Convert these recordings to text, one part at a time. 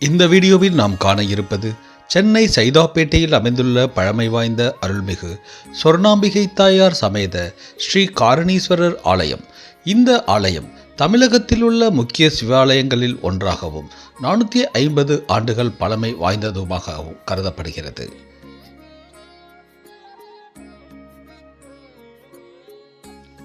இந்த வீடியோவில் நாம் காண இருப்பது சென்னை சைதாப்பேட்டையில் அமைந்துள்ள பழமை வாய்ந்த அருள்மிகு சொர்ணாம்பிகை தாயார் சமேத ஸ்ரீ காரணீஸ்வரர் ஆலயம். இந்த ஆலயம் தமிழகத்தில் உள்ள முக்கிய சிவாலயங்களில் ஒன்றாகவும் நானூற்றி ஐம்பது ஆண்டுகள் பழமை வாய்ந்ததுமாகவும் கருதப்படுகிறது.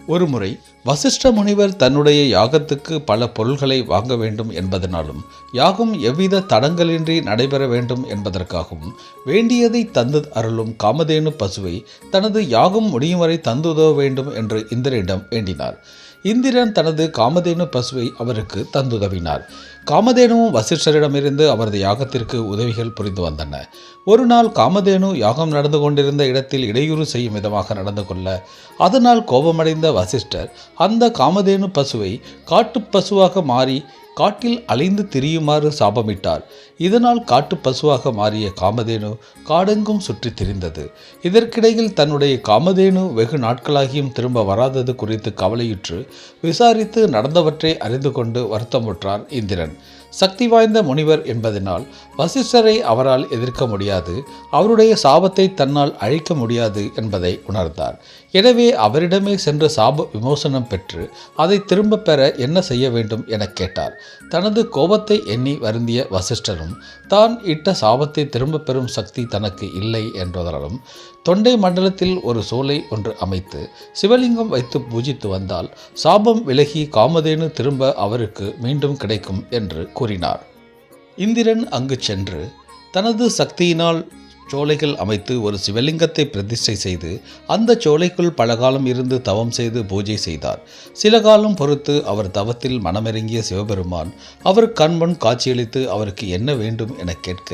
ஒருமுறை வசிஷ்ட முனிவர் தன்னுடைய யாகத்துக்கு பல பொருள்களை வாங்க வேண்டும் என்பதனாலும் யாகம் எவ்வித தடங்களின்றி நடைபெற வேண்டும் என்பதற்காகவும் வேண்டியதை தந்து அருளும் காமதேனு பசுவை தனது யாகம் முடியும் வரை தந்துதவ வேண்டும் என்று இந்திரனிடம் வேண்டினார். இந்திரன் தனது காமதேனு பசுவை அவருக்கு தந்துதவினார். காமதேனுவும் வசிஷ்டரிடமிருந்து அவரது யாகத்திற்கு உதவிகள் புரிந்து வந்தன. ஒரு நாள் காமதேனு யாகம் நடந்து கொண்டிருந்த இடத்தில் இடையூறு செய்யும் விதமாக நடந்து கொள்ள அதனால் கோபமடைந்த வசிஷ்டர் அந்த காமதேனு பசுவை காட்டுப் பசுவாக மாறி காட்டில் அலைந்து திரியுமாறு சாபமிட்டார். இதனால் காட்டு பசுவாக மாறிய காமதேனு காடெங்கும் சுற்றி திரிந்தது. இதற்கிடையில் தன்னுடைய காமதேனு வெகு நாட்களாகியும் திரும்ப வராதது குறித்து கவலையுற்று விசாரித்து நடந்தவற்றை அறிந்து கொண்டு வருத்தமுற்றார் இந்திரன். சக்தி வாய்ந்த முனிவர் என்பதனால் வசிஷ்டரை அவரால் எதிர்க்க முடியாது அவருடைய சாபத்தை தன்னால் அழிக்க முடியாது என்பதை உணர்ந்தார். எனவே அவரிடமே சென்று சாப விமோசனம் பெற்று அதை திரும்பப் பெற என்ன செய்ய வேண்டும் என கேட்டார். தனது கோபத்தை எண்ணி வருந்திய வசிஷ்டரும் தான் இட்ட சாபத்தை திரும்பப் பெறும் சக்தி தனக்கு இல்லை என்றதாலும் தொண்டை மண்டலத்தில் ஒரு சோலை ஒன்று அமைத்து சிவலிங்கம் வைத்து பூஜித்து வந்தால் சாபம் விலகி காமதேனு திரும்ப அவருக்கு மீண்டும் கிடைக்கும் என்று கூறினார். இந்திரன் அங்கு சென்று தனது சக்தியினால் சோலைகள் அமைத்து ஒரு சிவலிங்கத்தை பிரதிஷ்டை செய்து அந்த சோலைக்குள் பலகாலம் இருந்து தவம் செய்து பூஜை செய்தார். சில காலம் பொறுத்து அவர் தவத்தில் மனமிறங்கிய சிவபெருமான் அவர் கண்முன் காட்சியளித்து அவருக்கு என்ன வேண்டும் என கேட்க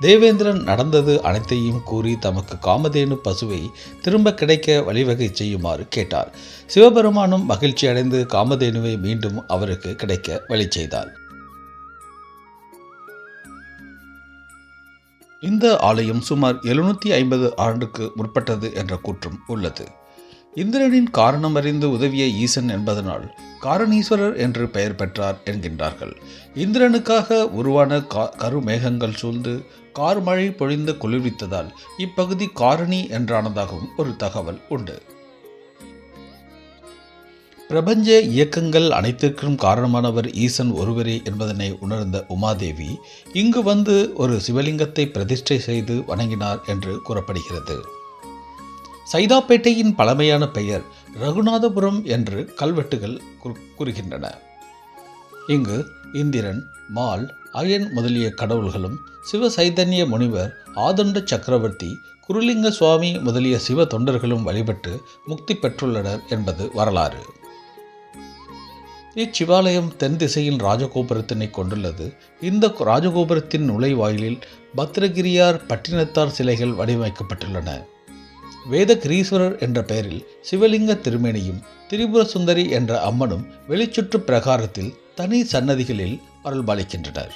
தேவேந்திரன் நடந்தது அனைத்தையும் கூறி தமக்கு காமதேனு பசுவை திரும்ப கிடைக்க வழிவகை செய்யுமாறு கேட்டார். சிவபெருமானும் மகிழ்ச்சி அடைந்து காமதேனுவை மீண்டும் அவருக்கு கிடைக்க வழி செய்தார். இந்த ஆலயம் சுமார் எழுநூற்றி ஐம்பது ஆண்டுக்கு முற்பட்டது என்ற கூற்றும் உள்ளது. இந்திரனின் காரணம் அறிந்து உதவிய ஈசன் என்பதனால் காரணீஸ்வரர் என்று பெயர் பெற்றார் என்கின்றார்கள். இந்திரனுக்காக உருவான கா கருமேகங்கள் சூழ்ந்து கார்மழை பொழிந்து குளிர்வித்ததால் இப்பகுதி காரணி என்றானதாகவும் ஒரு தகவல் உண்டு. பிரபஞ்ச இயக்கங்கள் அனைத்திற்கும் காரணமானவர் ஈசன் ஒருவரே என்பதனை உணர்ந்த உமாதேவி இங்கு வந்து ஒரு சிவலிங்கத்தை பிரதிஷ்டை செய்து வணங்கினார் என்று கூறப்படுகிறது. சைதாப்பேட்டையின் பழமையான பெயர் ரகுநாதபுரம் என்று கல்வெட்டுகள் கூறுகின்றன. இங்கு இந்திரன் மால் அயன் முதலிய கடவுள்களும் சிவ சைதன்ய முனிவர் ஆதண்ட சக்கரவர்த்தி குருலிங்க சுவாமி முதலிய சிவ தொண்டர்களும் வழிபட்டு முக்தி பெற்றுள்ளனர் என்பது வரலாறு. இச்சிவாலயம் தென் திசையில் ராஜகோபுரத்தினை கொண்டுள்ளது. இந்த ராஜகோபுரத்தின் நுழைவாயிலில் பத்ரகிரியார் பட்டினத்தார் சிலைகள் வடிவமைக்கப்பட்டுள்ளன. வேதகிரீஸ்வரர் என்ற பெயரில் சிவலிங்க திருமேனியும் திரிபுர சுந்தரி என்ற அம்மனும் வெளிச்சுற்று பிரகாரத்தில் தனி சன்னதிகளில் அருள்பாலிக்கின்றனர்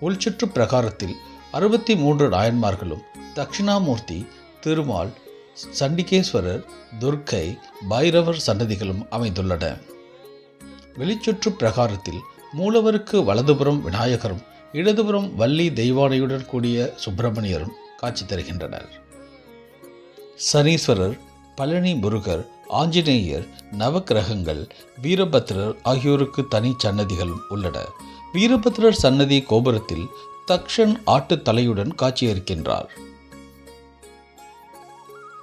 உள்சுற்று பிரகாரத்தில் அறுபத்தி மூன்று நாயன்மார்களும் தட்சிணாமூர்த்தி திருமால் சண்டிகேஸ்வரர் துர்க்கை பைரவர் சன்னதிகளும் அமைந்துள்ளன. வெளிச்சுற்று பிரகாரத்தில் மூலவருக்கு வலதுபுறம் விநாயகரும் இடதுபுறம் வள்ளி தெய்வானையுடன் கூடிய சுப்பிரமணியரும் காட்சி தருகின்றனர். சனீஸ்வரர் பழனி முருகர் ஆஞ்சநேயர் நவக்கிரகங்கள் வீரபத்ரர் ஆகியோருக்கு தனி சன்னதிகளும் உள்ளன. வீரபத்ரர் சன்னதி கோபுரத்தில் தக்ஷன் ஆட்டு தலையுடன் காட்சியளிக்கின்றார்.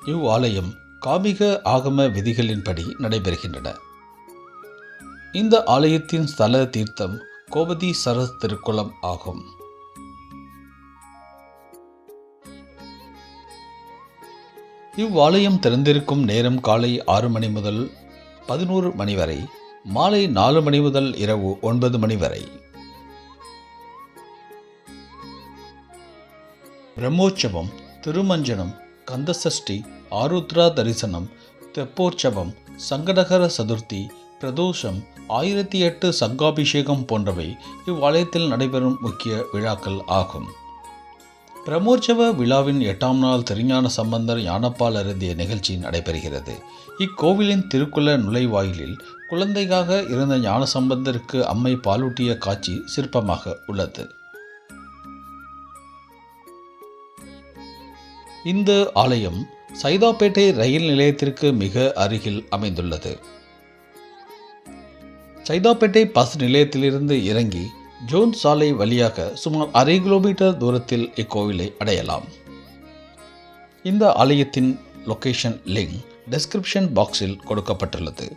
இவ்வாலயம் காமிக ஆகம விதிகளின்படி நடைபெறுகின்றன. இந்த ஆலயத்தின் ஸ்தல தீர்த்தம் கோபதி சரஸ் திருக்குளம் ஆகும். இவ்வாலயம் திறந்திருக்கும் நேரம் காலை ஆறு மணி முதல் பதினோரு மணி வரை மாலை நாலு மணி முதல் இரவு ஒன்பது மணி வரை. பிரம்மோற்சவம் திருமஞ்சனம் கந்தசஷ்டி ஆருத்ரா தரிசனம் தெப்போற்சவம் சங்கடகர சதுர்த்தி பிரதோஷம் ஆயிரத்தி எட்டு சங்காபிஷேகம் போன்றவை இவ்வாலயத்தில் நடைபெறும் முக்கிய விழாக்கள் ஆகும். பிரமோற்சவ விழாவின் எட்டாம் நாள் திருஞான சம்பந்தர் யானப்பால் அருந்திய நிகழ்ச்சி நடைபெறுகிறது. இக்கோவிலின் திருக்குள நுழைவாயிலில் குழந்தைக்காக இருந்த ஞானசம்பந்தருக்கு அம்மை பாலூட்டிய காட்சி சிற்பமாக உள்ளது. இந்த ஆலயம் சைதாப்பேட்டை ரயில் நிலையத்திற்கு மிக அருகில் அமைந்துள்ளது. சைதாப்பேட்டை பஸ் நிலையத்திலிருந்து இறங்கி ஜோன் சாலை வழியாக சுமார் அரை கிலோமீட்டர் தூரத்தில் இக்கோவிலை அடையலாம். இந்த ஆலயத்தின் லொகேஷன் லிங்க் டெஸ்கிரிப்ஷன் பாக்ஸில் கொடுக்கப்பட்டுள்ளது.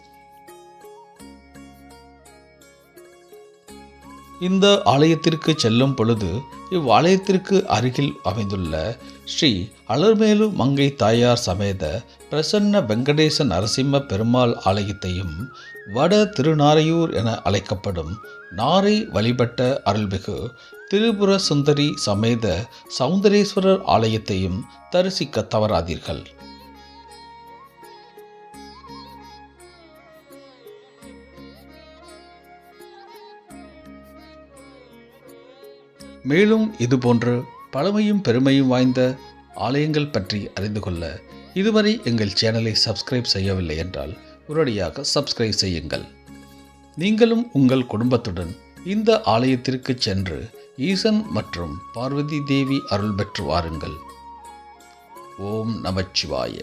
இந்த ஆலயத்திற்கு செல்லும் பொழுது இவ்வாலயத்திற்கு அருகில் அமைந்துள்ள ஸ்ரீ அலர்மேலு மங்கை தாயார் சமேத பிரசன்ன வெங்கடேச நரசிம்ம பெருமாள் ஆலயத்தையும் வட திருநாரையூர் என அழைக்கப்படும் நாரை வழிபட்ட அருள்மிகு திரிபுர சுந்தரி சமேத சௌந்தரேஸ்வரர் ஆலயத்தையும் தரிசிக்க தவறாதீர்கள். மேலும் இதுபோன்று பழமையும் பெருமையும் வாய்ந்த ஆலயங்கள் பற்றி அறிந்து கொள்ள இதுவரை எங்கள் சேனலை சப்ஸ்கிரைப் செய்யவில்லை என்றால் உடனடியாக சப்ஸ்கிரைப் செய்யுங்கள். நீங்களும் உங்கள் குடும்பத்துடன் இந்த ஆலயத்திற்கு சென்று ஈசன் மற்றும் பார்வதி தேவி அருள் பெற்று வாருங்கள். ஓம் நமச்சிவாய.